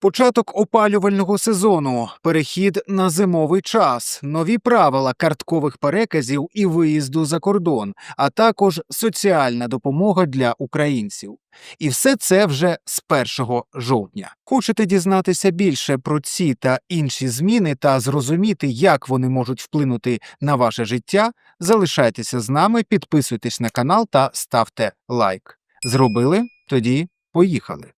Початок опалювального сезону, перехід на зимовий час, нові правила карткових переказів і виїзду за кордон, а також соціальна допомога для українців. І все це вже з 1 жовтня. Хочете дізнатися більше про ці та інші зміни та зрозуміти, як вони можуть вплинути на ваше життя? Залишайтеся з нами, підписуйтесь на канал та ставте лайк. Зробили? Тоді поїхали.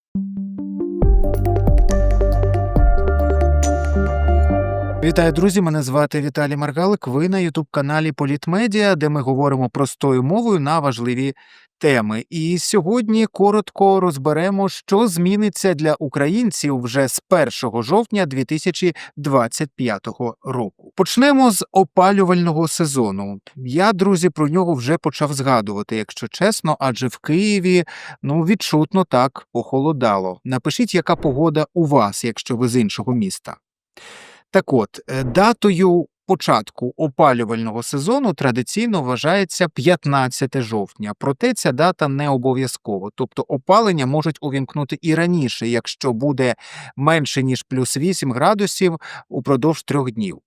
Вітаю, друзі! Мене звати Віталій Маргалик. Ви на Ютуб-каналі Політмедіа, де ми говоримо простою мовою на важливі теми. І сьогодні коротко розберемо, що зміниться для українців вже з 1 жовтня 2025 року. Почнемо з опалювального сезону. Я, друзі, про нього вже почав згадувати, якщо чесно, адже в Києві ну відчутно так похолодало. Напишіть, яка погода у вас, якщо ви з іншого міста. Так от, е, датою початку опалювального сезону традиційно вважається 15 жовтня, проте ця дата не обов'язкова. Тобто опалення можуть увімкнути і раніше, якщо буде менше ніж плюс 8 градусів упродовж трьох днів.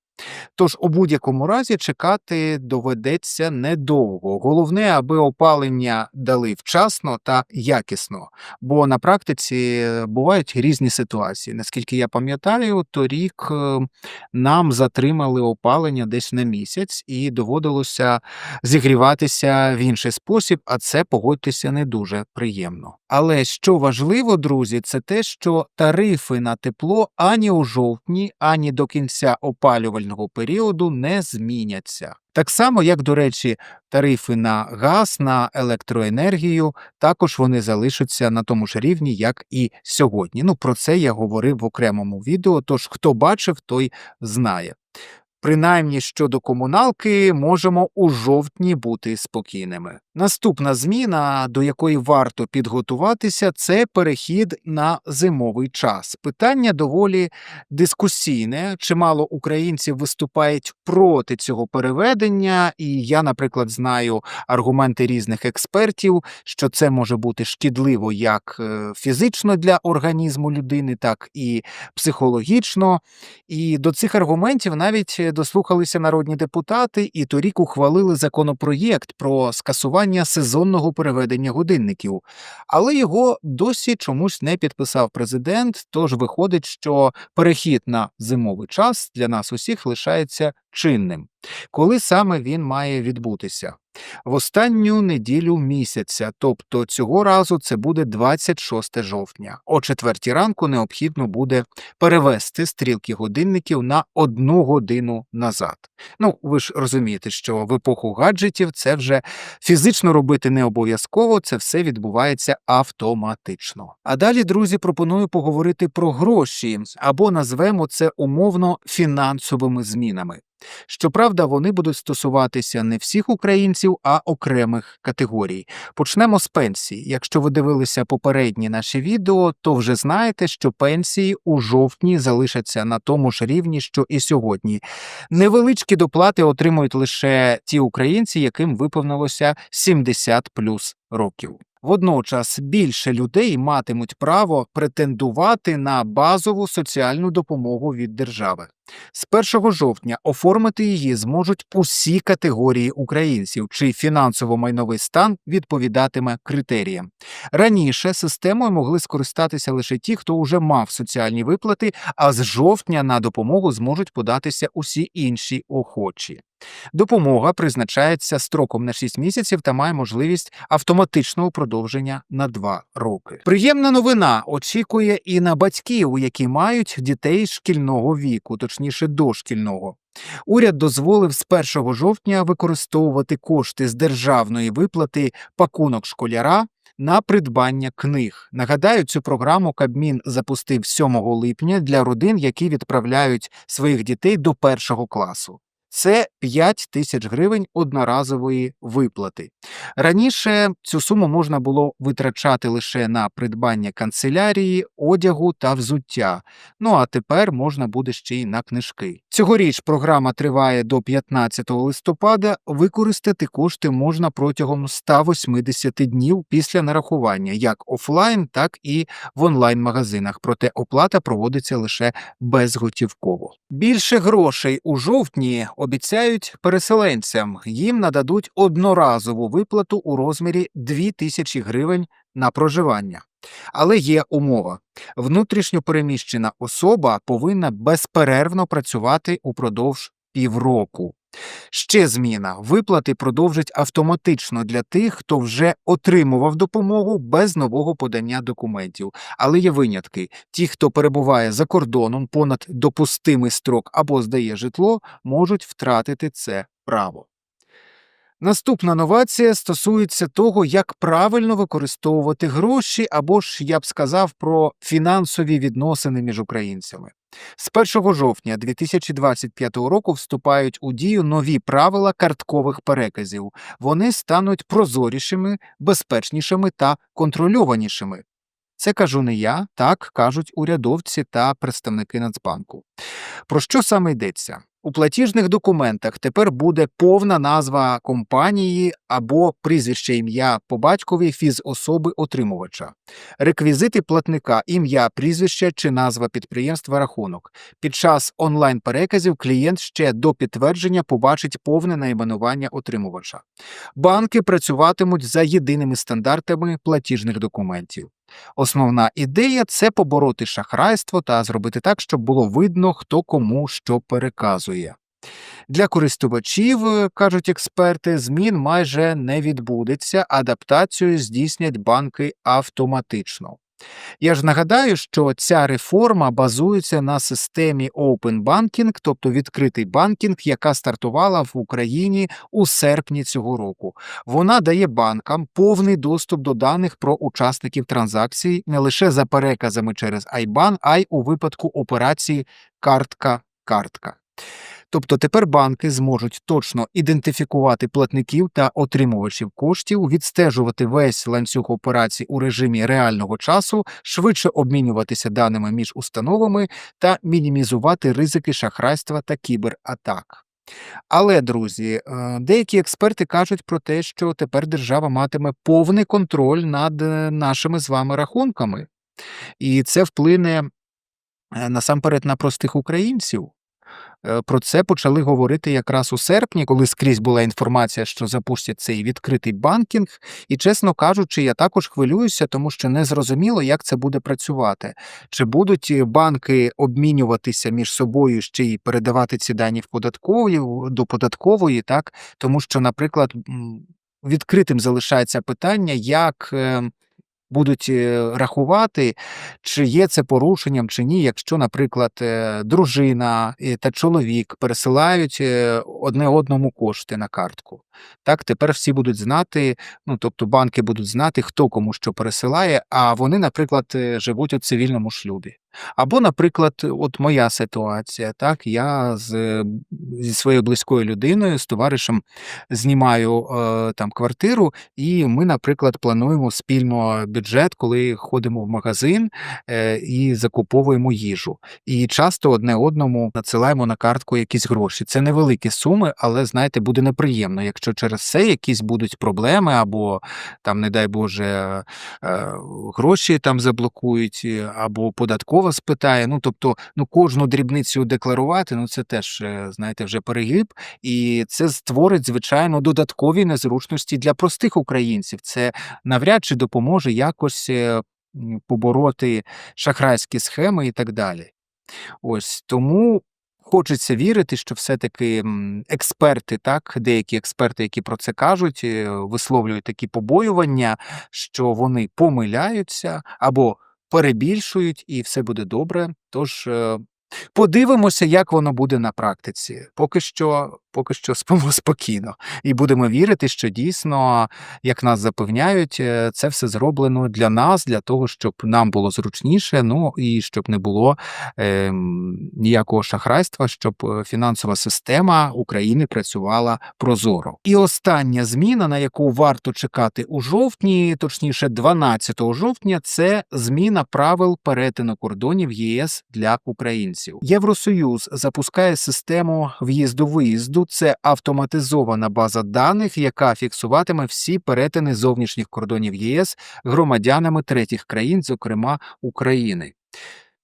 Тож у будь-якому разі чекати доведеться недовго. Головне, аби опалення дали вчасно та якісно, бо на практиці бувають різні ситуації. Наскільки я пам'ятаю, торік е, нам затримали опалення десь на місяць, і доводилося зігріватися в інший спосіб, а це погодьтеся не дуже приємно. Але що важливо, друзі, це те, що тарифи на тепло ані у жовтні, ані до кінця опалювального періоду не зміняться. Так само, як, до речі, тарифи на газ, на електроенергію, також вони залишаться на тому ж рівні, як і сьогодні. Ну про це я говорив в окремому відео. Тож хто бачив, той знає. Принаймні щодо комуналки можемо у жовтні бути спокійними. Наступна зміна, до якої варто підготуватися, це перехід на зимовий час. Питання доволі дискусійне. Чимало українців виступають проти цього переведення, і я, наприклад, знаю аргументи різних експертів, що це може бути шкідливо як е, фізично для організму людини, так і психологічно. І до цих аргументів навіть дослухалися народні депутати і торік ухвалили законопроєкт про скасування сезонного переведення годинників, але його досі чомусь не підписав президент. Тож виходить, що перехід на зимовий час для нас усіх лишається чинним. Коли саме він має відбутися? В останню неділю місяця, тобто цього разу це буде 26 жовтня. О четвертій ранку необхідно буде перевести стрілки годинників на одну годину назад. Ну, ви ж розумієте, що в епоху гаджетів це вже фізично робити не обов'язково, це все відбувається автоматично. А далі, друзі, пропоную поговорити про гроші або назвемо це умовно фінансовими змінами. Щоправда, вони будуть стосуватися не всіх українців, а окремих категорій. Почнемо з пенсій. Якщо ви дивилися попередні наші відео, то вже знаєте, що пенсії у жовтні залишаться на тому ж рівні, що і сьогодні. Невеличкі доплати отримують лише ті українці, яким виповнилося 70 плюс років. Водночас більше людей матимуть право претендувати на базову соціальну допомогу від держави. З 1 жовтня оформити її зможуть усі категорії українців, чий фінансово-майновий стан відповідатиме критеріям. Раніше системою могли скористатися лише ті, хто вже мав соціальні виплати, а з жовтня на допомогу зможуть податися усі інші охочі. Допомога призначається строком на 6 місяців та має можливість автоматичного продовження на 2 роки. Приємна новина очікує і на батьків, які мають дітей шкільного віку, точніше дошкільного. Уряд дозволив з 1 жовтня використовувати кошти з державної виплати пакунок школяра. На придбання книг нагадаю, цю програму Кабмін запустив 7 липня для родин, які відправляють своїх дітей до першого класу. Це 5 тисяч гривень одноразової виплати. Раніше цю суму можна було витрачати лише на придбання канцелярії, одягу та взуття. Ну а тепер можна буде ще й на книжки. Цьогоріч програма триває до 15 листопада. Використати кошти можна протягом 180 днів після нарахування, як офлайн, так і в онлайн-магазинах. Проте оплата проводиться лише безготівково. Більше грошей у жовтні обіцяють переселенцям. Їм нададуть одноразову виплату у розмірі 2 тисячі гривень на проживання. Але є умова: внутрішньо переміщена особа повинна безперервно працювати упродовж півроку. Ще зміна виплати продовжать автоматично для тих, хто вже отримував допомогу без нового подання документів. Але є винятки: ті, хто перебуває за кордоном понад допустимий строк або здає житло, можуть втратити це право. Наступна новація стосується того, як правильно використовувати гроші, або ж я б сказав про фінансові відносини між українцями. З 1 жовтня 2025 року вступають у дію нові правила карткових переказів. Вони стануть прозорішими, безпечнішими та контрольованішими. Це кажу не я, так кажуть урядовці та представники Нацбанку. Про що саме йдеться? У платіжних документах тепер буде повна назва компанії або прізвище ім'я по батькові фізособи отримувача, реквізити платника, ім'я, прізвище чи назва підприємства рахунок. Під час онлайн-переказів клієнт ще до підтвердження побачить повне найменування отримувача. Банки працюватимуть за єдиними стандартами платіжних документів. Основна ідея це побороти шахрайство та зробити так, щоб було видно, хто кому що переказує. Для користувачів, е, кажуть експерти, змін майже не відбудеться, адаптацію здійснять банки автоматично. Я ж нагадаю, що ця реформа базується на системі Open Banking, тобто відкритий банкінг, яка стартувала в Україні у серпні цього року. Вона дає банкам повний доступ до даних про учасників транзакцій не лише за переказами через IBAN, а й у випадку операції картка-картка. Тобто тепер банки зможуть точно ідентифікувати платників та отримувачів коштів, відстежувати весь ланцюг операцій у режимі реального часу, швидше обмінюватися даними між установами та мінімізувати ризики шахрайства та кібератак. Але, друзі, е, деякі експерти кажуть про те, що тепер держава матиме повний контроль над е, нашими з вами рахунками, і це вплине е, насамперед на простих українців. Е, Про це почали говорити якраз у серпні, коли скрізь була інформація, що запустять цей відкритий банкінг. І, чесно кажучи, я також хвилююся, тому що не зрозуміло, як це буде працювати. Чи будуть е, банки обмінюватися між собою ще й передавати ці дані в податкові до податкової, так тому що, наприклад, відкритим залишається питання, як. Будуть е, рахувати, чи є це порушенням чи ні, якщо, наприклад, е, дружина е, та чоловік пересилають одне одному кошти на картку. Так, тепер всі будуть знати, ну тобто банки будуть знати, хто кому що пересилає, а вони, наприклад, живуть у цивільному шлюбі. Або, наприклад, от моя ситуація, так, я з, зі своєю близькою людиною, з товаришем знімаю е, там квартиру, і ми, наприклад, плануємо спільно бюджет, коли ходимо в магазин е, і закуповуємо їжу. І часто одне одному надсилаємо на картку якісь гроші. Це невеликі суми, але знаєте, буде неприємно, якщо через це якісь будуть проблеми, або там, не дай Боже, е, гроші там заблокують, або податкова спитає. Ну тобто, ну кожну дрібницю декларувати, ну це теж е, знаєте, вже перегиб, і це створить звичайно додаткові незручності для простих українців. Це навряд чи допоможе якось е, побороти шахрайські схеми і так далі. Ось тому хочеться вірити, що все-таки експерти, так, деякі експерти, які про це кажуть, е, висловлюють такі побоювання, що вони помиляються або перебільшують, і все буде добре. Тож е, подивимося, як воно буде на практиці. Поки що поки що спимо спокійно і будемо вірити, що дійсно, як нас запевняють, е, це все зроблено для нас, для того, щоб нам було зручніше, ну і щоб не було ем, ніякого шахрайства, щоб е, фінансова система України працювала прозоро. І остання зміна, на яку варто чекати у жовтні, точніше, 12 жовтня, це зміна правил перетину кордонів ЄС для українців. Євросоюз запускає систему в'їзду-виїзду. Це автоматизована база даних, яка фіксуватиме всі перетини зовнішніх кордонів єС громадянами третіх країн, зокрема України.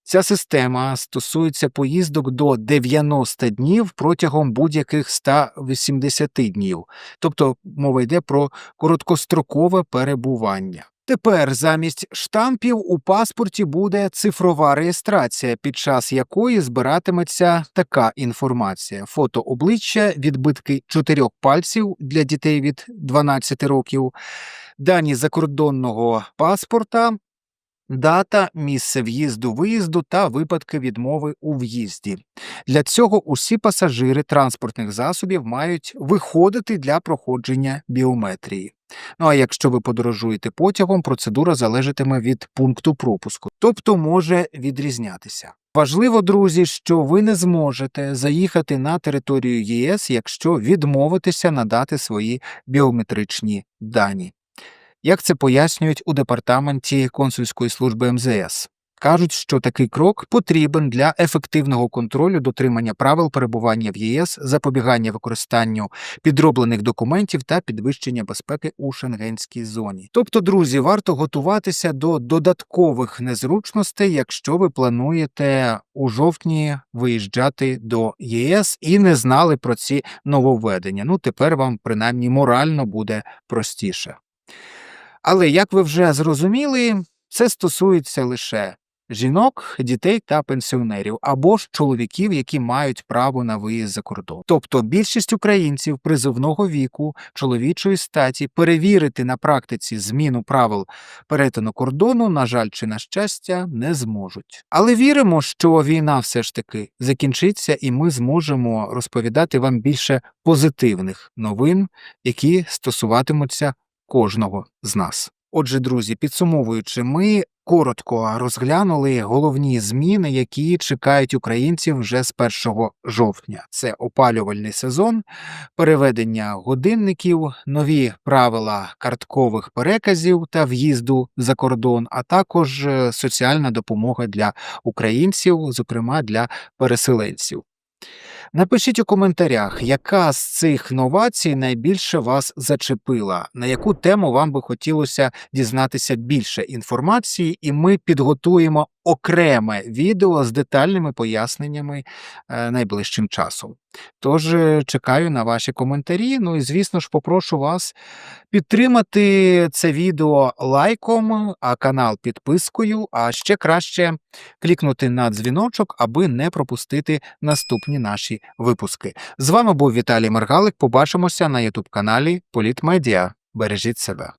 Ця система стосується поїздок до 90 днів протягом будь-яких 180 днів, тобто мова йде про короткострокове перебування. Тепер замість штампів у паспорті буде цифрова реєстрація, під час якої збиратиметься така інформація: фото обличчя, відбитки чотирьох пальців для дітей від 12 років, дані закордонного паспорта, дата, місце в'їзду виїзду та випадки відмови у в'їзді. Для цього усі пасажири транспортних засобів мають виходити для проходження біометрії. Ну а якщо ви подорожуєте потягом, процедура залежатиме від пункту пропуску, тобто може відрізнятися. Важливо, друзі, що ви не зможете заїхати на територію ЄС, якщо відмовитеся надати свої біометричні дані. Як це пояснюють у департаменті консульської служби МЗС? Кажуть, що такий крок потрібен для ефективного контролю дотримання правил перебування в ЄС, запобігання використанню підроблених документів та підвищення безпеки у шенгенській зоні. Тобто, друзі, варто готуватися до додаткових незручностей, якщо ви плануєте у жовтні виїжджати до ЄС і не знали про ці нововведення. Ну тепер вам принаймні морально буде простіше. Але як ви вже зрозуміли, це стосується лише жінок, дітей та пенсіонерів або ж чоловіків, які мають право на виїзд за кордон. Тобто більшість українців призовного віку чоловічої статі перевірити на практиці зміну правил перетину кордону, на жаль, чи на щастя, не зможуть. Але віримо, що війна все ж таки закінчиться, і ми зможемо розповідати вам більше позитивних новин, які стосуватимуться кожного з нас. Отже, друзі, підсумовуючи, ми коротко розглянули головні зміни, які чекають українців вже з 1 жовтня. Це опалювальний сезон, переведення годинників, нові правила карткових переказів та в'їзду за кордон, а також е, соціальна допомога для українців, зокрема для переселенців. Напишіть у коментарях, яка з цих новацій найбільше вас зачепила, на яку тему вам би хотілося дізнатися більше інформації, і ми підготуємо окреме відео з детальними поясненнями е, найближчим часом. Тож е, чекаю на ваші коментарі. Ну і звісно ж, попрошу вас підтримати це відео лайком, а канал підпискою, а ще краще клікнути на дзвіночок, аби не пропустити наступні наші випуски. З вами був Віталій Маргалик. Побачимося на ютуб каналі Політмедіа. Бережіть себе.